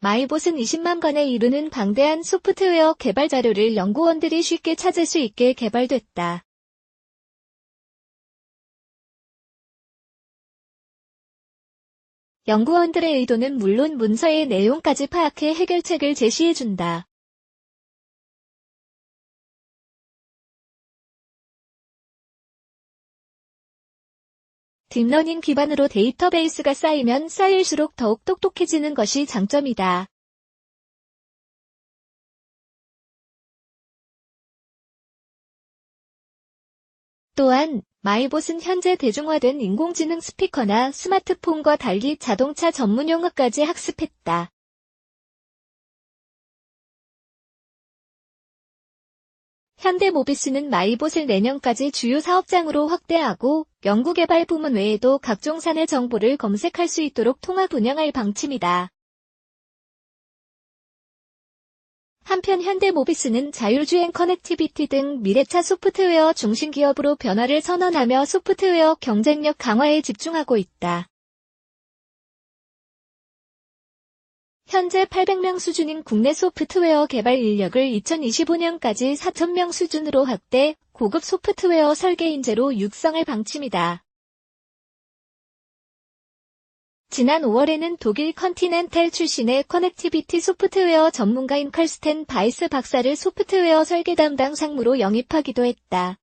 마이봇은 20만 건에 이르는 방대한 소프트웨어 개발 자료를 연구원들이 쉽게 찾을 수 있게 개발됐다. 연구원들의 의도는 물론 문서의 내용까지 파악해 해결책을 제시해준다. 딥러닝 기반으로 데이터베이스가 쌓이면 쌓일수록 더욱 똑똑해지는 것이 장점이다. 또한 마이봇은 현재 대중화된 인공지능 스피커나 스마트폰과 달리 자동차 전문 용어까지 학습했다. 현대모비스는 마이봇을 내년까지 주요 사업장으로 확대하고 연구개발 부문 외에도 각종 사내 정보를 검색할 수 있도록 통합 운영할 방침이다. 한편 현대모비스는 자율주행 커넥티비티 등 미래차 소프트웨어 중심 기업으로 변화를 선언하며 소프트웨어 경쟁력 강화에 집중하고 있다. 현재 800명 수준인 국내 소프트웨어 개발 인력을 2025년까지 4,000명 수준으로 확대, 고급 소프트웨어 설계 인재로 육성할 방침이다. 지난 5월에는 독일 컨티넨탈 출신의 커넥티비티 소프트웨어 전문가인 칼스텐 바이스 박사를 소프트웨어 설계 담당 상무로 영입하기도 했다.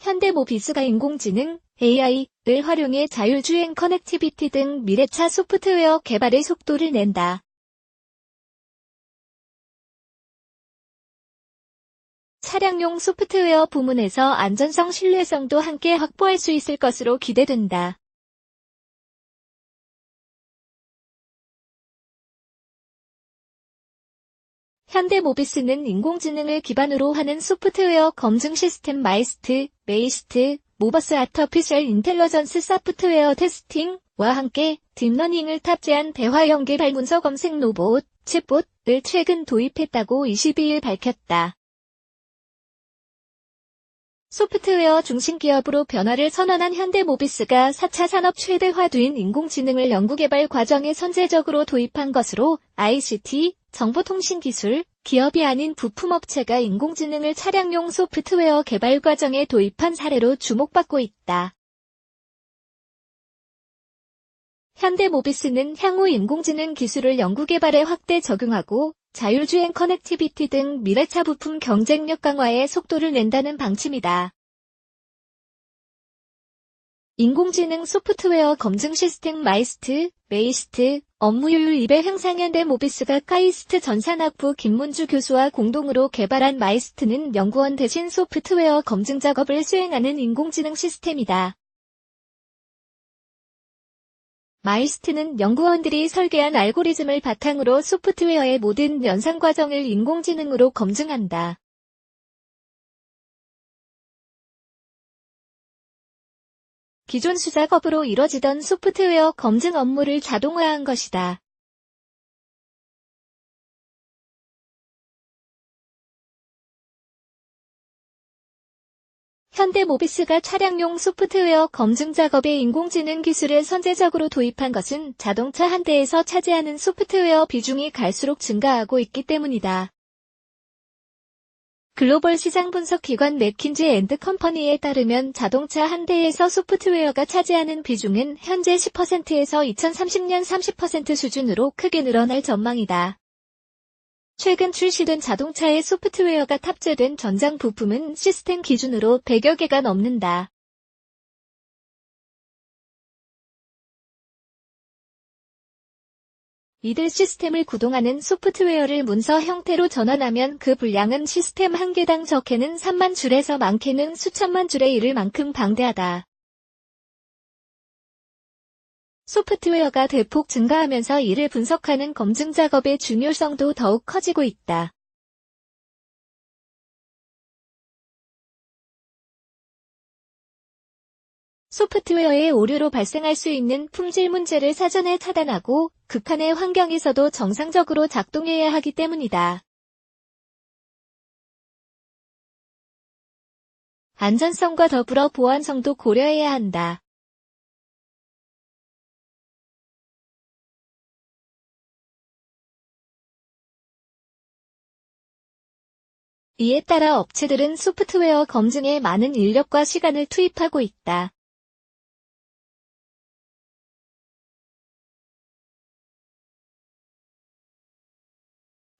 현대모비스가 인공지능, AI 를 활용해 자율주행 커넥티비티 등 미래차 소프트웨어 개발의 속도를 낸다. 차량용 소프트웨어 부문에서 안전성 신뢰성도 함께 확보할 수 있을 것으로 기대된다. 현대모비스는 인공지능을 기반으로 하는 소프트웨어 검증 시스템 마이스트, 메이스트, 모버스 아터피셜 인텔러전스 소프트웨어 테스팅와 함께 딥러닝을 탑재한 대화 연계 발문서 검색 로봇, 챗봇을 최근 도입했다고 22일 밝혔다. 소프트웨어 중심 기업으로 변화를 선언한 현대모비스가 4차 산업 최대 화두인 인공지능을 연구개발 과정에 선제적으로 도입한 것으로 ICT, 정보통신기술, 기업이 아닌 부품업체가 인공지능을 차량용 소프트웨어 개발 과정에 도입한 사례로 주목받고 있다. 현대모비스는 향후 인공지능 기술을 연구개발에 확대 적용하고 자율주행 커넥티비티 등 미래차 부품 경쟁력 강화에 속도를 낸다는 방침이다. 인공지능 소프트웨어 검증 시스템 마이스트, 메이스트, 업무효율 2배 향상 현대 모비스가 카이스트 전산학부 김문주 교수와 공동으로 개발한 마이스트는 연구원 대신 소프트웨어 검증 작업을 수행하는 인공지능 시스템이다. 마이스트는 연구원들이 설계한 알고리즘을 바탕으로 소프트웨어의 모든 연산 과정을 인공지능으로 검증한다. 기존 수작업으로 이뤄지던 소프트웨어 검증 업무를 자동화한 것이다. 현대모비스가 차량용 소프트웨어 검증 작업에 인공지능 기술을 선제적으로 도입한 것은 자동차 한 대에서 차지하는 소프트웨어 비중이 갈수록 증가하고 있기 때문이다. 글로벌 시장 분석 기관 맥킨지 앤드 컴퍼니에 따르면 자동차 한 대에서 소프트웨어가 차지하는 비중은 현재 10%에서 2030년 30% 수준으로 크게 늘어날 전망이다. 최근 출시된 자동차에 소프트웨어가 탑재된 전장 부품은 시스템 기준으로 100여 개가 넘는다. 이들 시스템을 구동하는 소프트웨어를 문서 형태로 전환하면 그 분량은 시스템 한 개당 적게는 3만 줄에서 많게는 수천만 줄에 이를 만큼 방대하다. 소프트웨어가 대폭 증가하면서 이를 분석하는 검증 작업의 중요성도 더욱 커지고 있다. 소프트웨어의 오류로 발생할 수 있는 품질 문제를 사전에 차단하고 극한의 환경에서도 정상적으로 작동해야 하기 때문이다. 안전성과 더불어 보안성도 고려해야 한다. 이에 따라 업체들은 소프트웨어 검증에 많은 인력과 시간을 투입하고 있다.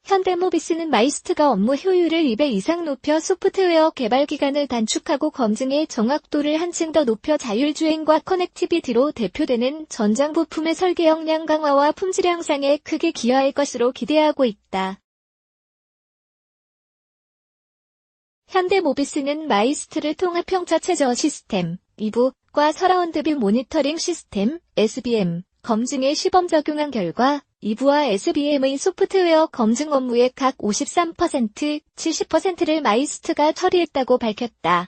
현대모비스는 마이스트가 업무 효율을 2배 이상 높여 소프트웨어 개발 기간을 단축하고 검증의 정확도를 한층 더 높여 자율주행과 커넥티비티로 대표되는 전장 부품의 설계 역량 강화와 품질 향상에 크게 기여할 것으로 기대하고 있다. 현대모비스는 마이스트를 통합 평차 최저 시스템, 2부과 서라운드뷰 모니터링 시스템, SBM, 검증에 시범 적용한 결과 2부와 SBM의 소프트웨어 검증 업무의 각 53%, 70%를 마이스트가 처리했다고 밝혔다.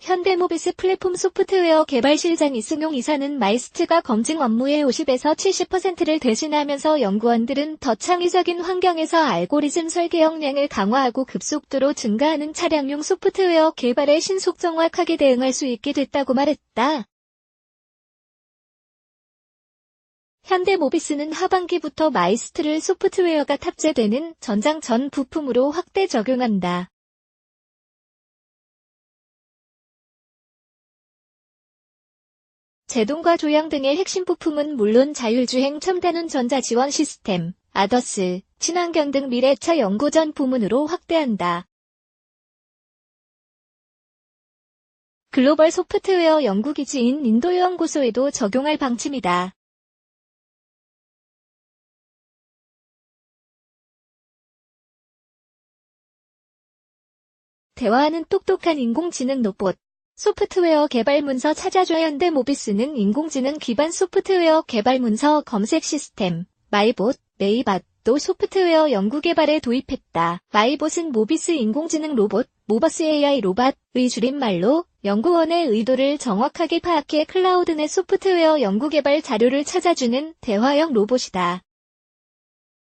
현대모비스 플랫폼 소프트웨어 개발실장 이승용 이사는 마이스트가 검증 업무의 50에서 70%를 대신하면서 연구원들은 더 창의적인 환경에서 알고리즘 설계 역량을 강화하고 급속도로 증가하는 차량용 소프트웨어 개발에 신속 정확하게 대응할 수 있게 됐다고 말했다. 현대모비스는 하반기부터 마이스트를 소프트웨어가 탑재되는 전장 전 부품으로 확대 적용한다. 제동과 조향 등의 핵심 부품은 물론 자율주행 첨단운 전자 지원 시스템, 아더스, 친환경 등 미래차 연구 전 부문으로 확대한다. 글로벌 소프트웨어 연구기지인 인도 연구소에도 적용할 방침이다. 대화하는 똑똑한 인공지능 로봇. 소프트웨어 개발 문서 찾아줘 현대 모비스는 인공지능 기반 소프트웨어 개발 문서 검색 시스템, 마이봇, 네이밭도 소프트웨어 연구 개발에 도입했다. 마이봇은 모비스 인공지능 로봇, 모버스 AI 로봇의 줄임말로 연구원의 의도를 정확하게 파악해 클라우드 내 소프트웨어 연구 개발 자료를 찾아주는 대화형 로봇이다.